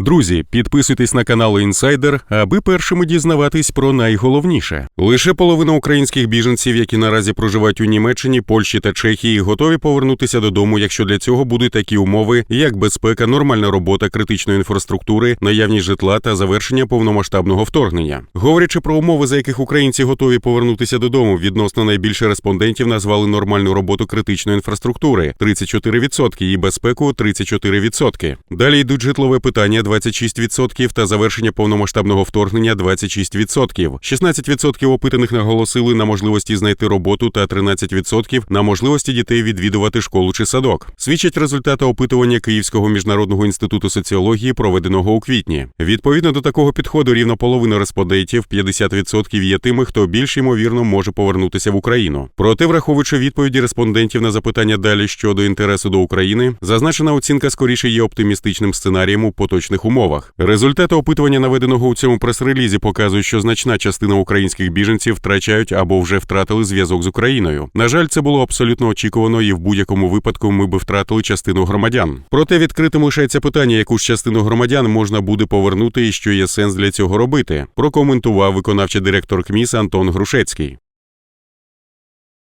Друзі, підписуйтесь на канал Інсайдер, аби першими дізнаватись про найголовніше. Лише половина українських біженців, які наразі проживають у Німеччині, Польщі та Чехії, готові повернутися додому, якщо для цього будуть такі умови, як безпека, нормальна робота критичної інфраструктури, наявність житла та завершення повномасштабного вторгнення. Говорячи про умови, за яких українці готові повернутися додому, відносно найбільше респондентів назвали нормальну роботу критичної інфраструктури 34% і безпеку 34%. Далі йдуть житлове питання 26% та завершення повномасштабного вторгнення 26%. 16% опитаних наголосили на можливості знайти роботу та 13% на можливості дітей відвідувати школу чи садок. Свідчать результати опитування Київського міжнародного інституту соціології, проведеного у квітні. Відповідно до такого підходу, рівно половина респондентів, 50% є тими, хто більш ймовірно може повернутися в Україну. Проте, враховуючи відповіді респондентів на запитання далі щодо інтересу до України, зазначена оцінка скоріше є оптимістичним сценарієм у поточних умовах. Результати опитування, наведеного у цьому прес-релізі, показують, що значна частина українських біженців втрачають або вже втратили зв'язок з Україною. На жаль, це було абсолютно очікувано, і в будь-якому випадку ми би втратили частину громадян. Проте відкритим лишається питання, яку ж частину громадян можна буде повернути і що є сенс для цього робити. Прокоментував виконавчий директор КМІС Антон Грушецький.